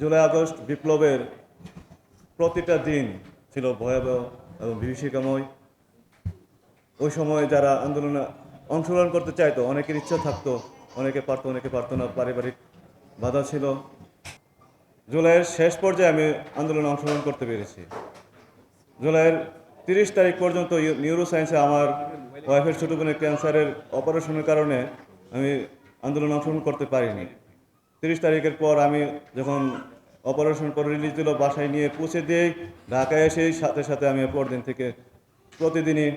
July August বিপ্লবের প্রতিটা দিন ছিল ভয়াবহ এবং বিভীষিকাময়। ওই সময় যারা আন্দোলনে অংশগ্রহণ করতে চাইতো, অনেকের ইচ্ছা থাকতো, অনেকে পারতো অনেকে পারতো না, পারিবারিক বাধা ছিল। জুলাইয়ের শেষ পর্যায়ে আমি আন্দোলনে অংশগ্রহণ করতে পেরেছি। জুলাইয়ের তিরিশ তারিখ পর্যন্ত নিউরো সায়েন্সে আমার ওয়াইফের ছোটো বোনের ক্যান্সারের অপারেশনের কারণে আমি আন্দোলনে অংশগ্রহণ করতে পারিনি। তিরিশ তারিখের পর আমি যখন অপারেশন করে রিলিজ দিল, বাসায় নিয়ে পৌঁছে দিয়েই ঢাকায় এসেই সাথে সাথে আমি পরদিন থেকে প্রতিদিনই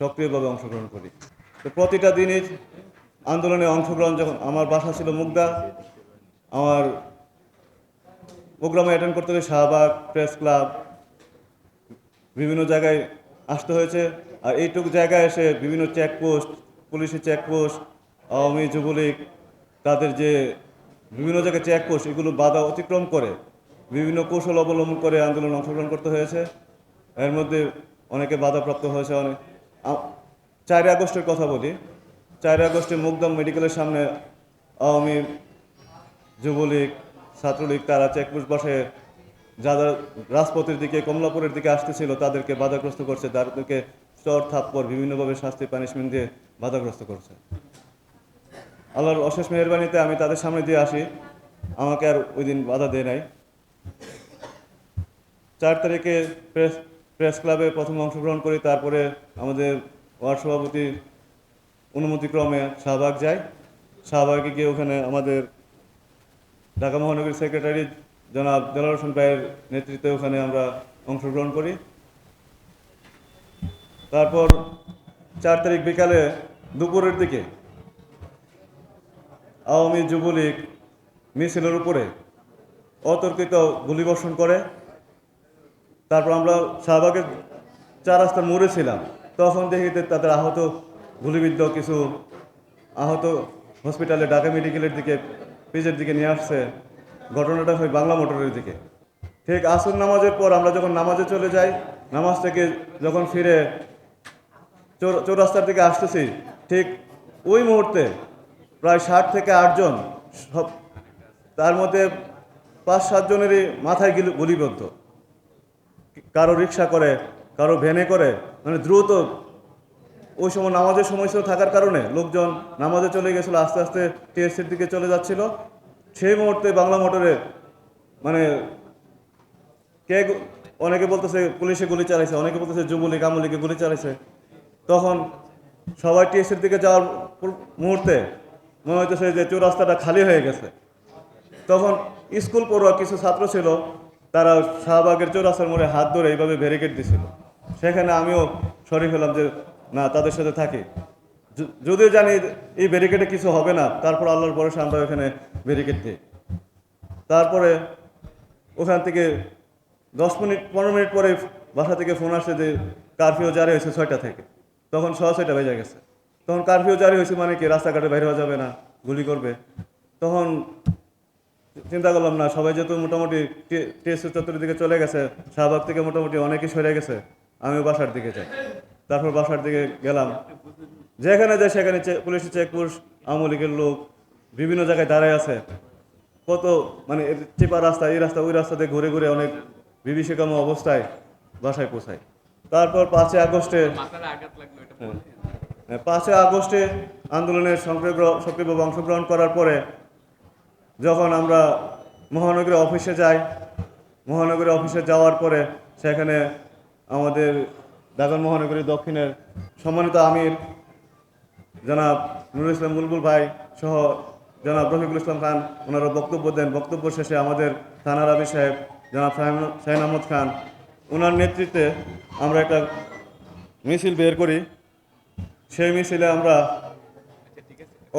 সক্রিয়ভাবে অংশগ্রহণ করি। তো প্রতিটা দিনই আন্দোলনে অংশগ্রহণ যখন, আমার বাসা ছিল মুগদা, আমার প্রোগ্রামে অ্যাটেন্ড করতে হলে শাহবাগ প্রেস ক্লাব, বিভিন্ন জায়গায় আসতে হয়েছে। আর এইটুকু জায়গায় এসে বিভিন্ন চেকপোস্ট পুলিশের চেকপোস্ট আওয়ামী যুবলীগ, তাদের যে বিভিন্ন জায়গায় চেকপোস্ট এগুলো বাধা অতিক্রম করে বিভিন্ন কৌশল অবলম্বন করে আন্দোলনে অংশগ্রহণ করতে হয়েছে। এর মধ্যে অনেকে বাধাপ্রাপ্ত হয়েছে অনেক। চারই আগস্টের কথা বলি। চারই আগস্টে মুগদম মেডিকেলের সামনে আওয়ামী যুবলীগ, ছাত্রলীগ, তারা চেকপোস্ট বসে যারা রাজপথের দিকে, কমলাপুরের দিকে আসতেছিল, তাদেরকে বাধাগ্রস্ত করছে। তাদেরকে চর থাপ্পর বিভিন্নভাবে শাস্তি পানিশমেন্ট দিয়ে বাধাগ্রস্ত করছে। আল্লাহর অশেষ মেহরবানিতে আমি তাদের সামনে দিয়ে আসি। আমাকে আর ওই দিন বাধা দেয় নাই। চার তারিখে প্রেস প্রেস ক্লাবে প্রথম অংশগ্রহণ করি, তারপরে আমাদের ওয়ার্ড সভাপতির অনুমতিক্রমে শাহবাগ যাই। শাহবাগে গিয়ে ওখানে আমাদের ঢাকা মহানগরী সেক্রেটারি জনাব দেলার ভাইয়ের নেতৃত্বে ওখানে আমরা অংশগ্রহণ করি। তারপর চার তারিখ বিকালে দুপুরের দিকে আওয়ামী যুবলীগ মিছিলের উপরে অতর্কিত গুলিবর্ষণ করে। তারপর আমরা শাহবাগের চার রাস্তার মোড়ে ছিলাম। তখন দেখিতে তাদের আহত গুলিবিদ্ধ কিছু আহত হসপিটালে ঢাকা মেডিকেলের দিকে পিজের দিকে নিয়ে আসছে। ঘটনাটা হয় বাংলা মোটরের দিকে। ঠিক আসর নামাজের পর আমরা যখন নামাজে চলে যাই, নামাজ থেকে যখন ফিরে চৌর- চৌরাস্তার দিকে আসতেছি, ঠিক ওই মুহূর্তে প্রায় ষাট থেকে আটজন, সব তার মধ্যে পাঁচ সাতজনেরই মাথায় গিল- গুলিবদ্ধ। কারও রিক্সা করে, কারও ভ্যানে করে মানে দ্রুত ওই সময় নামাজের সময় ছিল থাকার কারণে লোকজন নামাজে চলে গেছিল, আস্তে আস্তে টিএসসির দিকে চলে যাচ্ছিল। সেই মুহূর্তে বাংলা মোটরে মানে কে অনেকে বলতেছে পুলিশে গুলি চালাইছে, অনেকে বলতেছে যুবলীগ, আমলীগে গুলি চালাইছে। তখন সবাই টিএসসির দিকে যাওয়ার মুহূর্তে মনে হইতেছে যে চৌরাস্তাটা খালি হয়ে গেছে। তখন স্কুল পড়ুয়া কিছু ছাত্র ছিল, তারা শাহবাগের চৌরাস্তার মোড়ে হাত ধরে এইভাবে ব্যারিকেড দিছিল। সেখানে আমিও শরীর হলাম যে, না, তাদের সাথে থাকি। যদিও জানি এই ব্যারিকেডে কিছু হবে না, তারপর আল্লাহর পরে আমরা ওখানে ব্যারিকেড দিই। তারপরে ওখান থেকে দশ মিনিট, পনেরো মিনিট পরে বাসা থেকে ফোন আসছে যে কারফিউ জারি হয়েছে ছয়টা থেকে। তখন সোয়া ছয়টা বেজে গেছে। তখন কারফিউ জারি হয়েছে মানে কি? রাস্তাঘাটে বাইরে হওয়া যাবে না, গুলি করবে। তখন চিন্তা করলাম না, সবাই যেহেতু মোটামুটি টিএসসি চত্বরের দিকে চলে গেছে, শাহবাগ থেকে মোটামুটি অনেকেই সরে গেছে, আমিও বাসার দিকে যাই। তারপর বাসার দিকে গেলাম। যেখানে যায় সেখানে পুলিশের চেকপোস্ট আওয়ামী লীগের লোক বিভিন্ন জায়গায় দাঁড়ায় আছে। কত মানে চেপা রাস্তা, এই রাস্তা, ওই রাস্তাতে ঘুরে ঘুরে অনেক বিভীষিকাম অবস্থায় বাসায় পৌঁছায়। তারপর পাঁচই আগস্টে পাঁচই আগস্টে আন্দোলনের সক্রিয় সক্রিয়ভাবে অংশগ্রহণ করার পরে যখন আমরা মহানগরী অফিসে যাই, মহানগরী অফিসে যাওয়ার পরে সেখানে আমাদের ঢাকা মহানগরী দক্ষিণের সম্মানিত আমির জনাব নুরুল ইসলাম বুলবুল ভাই সহ জনাব রফিকুল ইসলাম খান, ওনারা বক্তব্য দেন। বক্তব্য শেষে আমাদের থানার আবি সাহেব, জনাব শাহিন আহমদ খান, ওনার নেতৃত্বে আমরা একটা মিছিল বের করি। সেই মিছিলে আমরা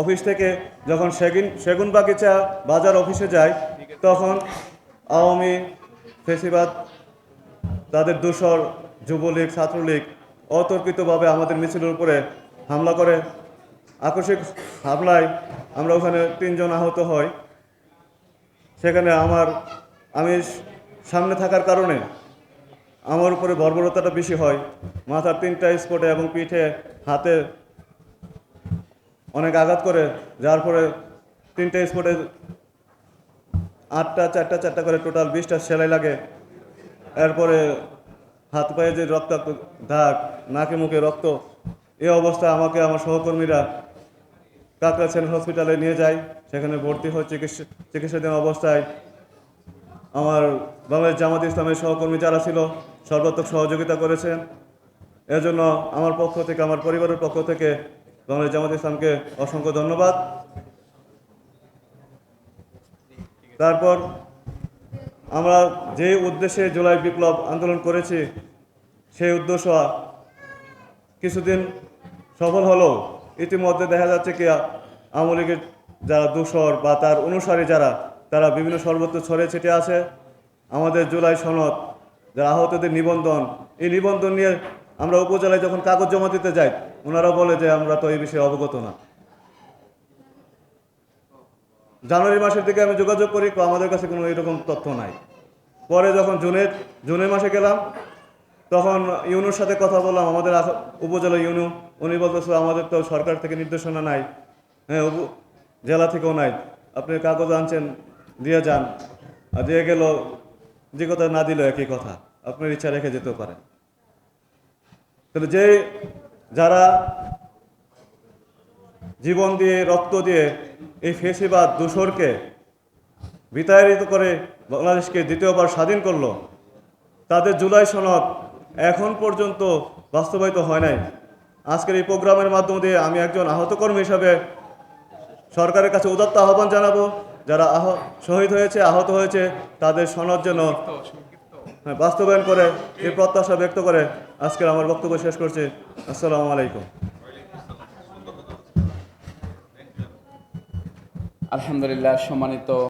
অফিস থেকে যখন সেগুন সেগুন বাগিচা বাজার অফিসে যাই, তখন আওয়ামী ফেসিবাদ, তাদের দোসর, যুবলীগ, ছাত্রলীগ অতর্কিতভাবে আমাদের মিছিলের উপরে হামলা করে। আকস্মিক হামলায় আমরা ওখানে তিনজন আহত হই। সেখানে আমার আমি সামনে থাকার কারণে আমার উপরে বর্বরতাটা বেশি হয়। মাথার তিনটা স্পটে এবং পিঠে, হাতে অনেক আঘাত করে, যার পরে তিনটে স্পটে আটটা, চারটা চারটা করে টোটাল বিশটা সেলাই লাগে। এরপরে হাত পায়ে যে রক্তাক্ত দাগ, নাকে মুখে রক্ত, এ অবস্থায় আমাকে আমার সহকর্মীরা কাকড়া সেন্ট্রাল হসপিটালে নিয়ে যায়। সেখানে ভর্তি হয়ে চিকিৎসা চিকিৎসাধীন অবস্থায় আমার বাংলাদেশ জামাত ইসলামের সহকর্মী যারা ছিল, সর্বাত্মক সহযোগিতা করেছেন। এজন্য আমার পক্ষ থেকে, আমার পরিবারের পক্ষ থেকে বাংলাদেশ জামাত ইসলামকে অসংখ্য ধন্যবাদ। তারপর আমরা যে উদ্দেশ্যে জুলাই বিপ্লব আন্দোলন করেছি, সেই উদ্দেশ্য কিছুদিন সফল হলো। ইতিমধ্যে দেখা যাচ্ছে কি আওয়ামী লীগের যারা দূষর বা তার অনুসারী যারা তারা বিভিন্ন সর্বত্র ছড়িয়ে ছিটে আছে। আমাদের জুলাই সনদ, যারা আহতদের নিবন্ধন, এই নিবন্ধন নিয়ে আমরা উপজেলায় যখন কাগজ জমা দিতে যাই, ওনারা বলে যে আমরা তো এই বিষয়ে অবগত না। জানুয়ারি মাসের দিকে আমি যোগাযোগ করি আমাদের কাছে কোনো এরকম তথ্য নাই। পরে যখন জুনের জুনের মাসে গেলাম, তখন ইউনুর সাথে কথা বললাম, আমাদের উপজেলা ইউনু, উনি বলতেছে, আমাদের তো সরকার থেকে নির্দেশনা নাই হ্যাঁ জেলা থেকেও নাই। আপনি কাগজ আনছেন দিয়ে যান। আর দিয়ে গেল, যে কথা না দিল একই কথা, আপনার ইচ্ছা রেখে যেতেও পারেন তাহলে যে যারা জীবন দিয়ে, রক্ত দিয়ে এই ফেসিবাদ দূষরকে বিতাড়িত করে বাংলাদেশকে দ্বিতীয়বার স্বাধীন করল, তাদের জুলাই সনদ এখন পর্যন্ত বাস্তবায়িত হয় নাই। আজকের এই প্রোগ্রামের মাধ্যমে আমি একজন আহত কর্মী হিসাবে সরকারের কাছে উদাত্ত আহ্বান জানাব। যারা আহ শহীদ হয়েছে আহত হয়েছে তাদের সনদ যেন হ্যাঁ, বাস্তবায়ন করে এই প্রত্যাশা ব্যক্ত করে আজকের আমার বক্তব্য শেষ করছি। আসসালামু আলাইকুম। আলহামদুলিল্লাহ সম্মানিত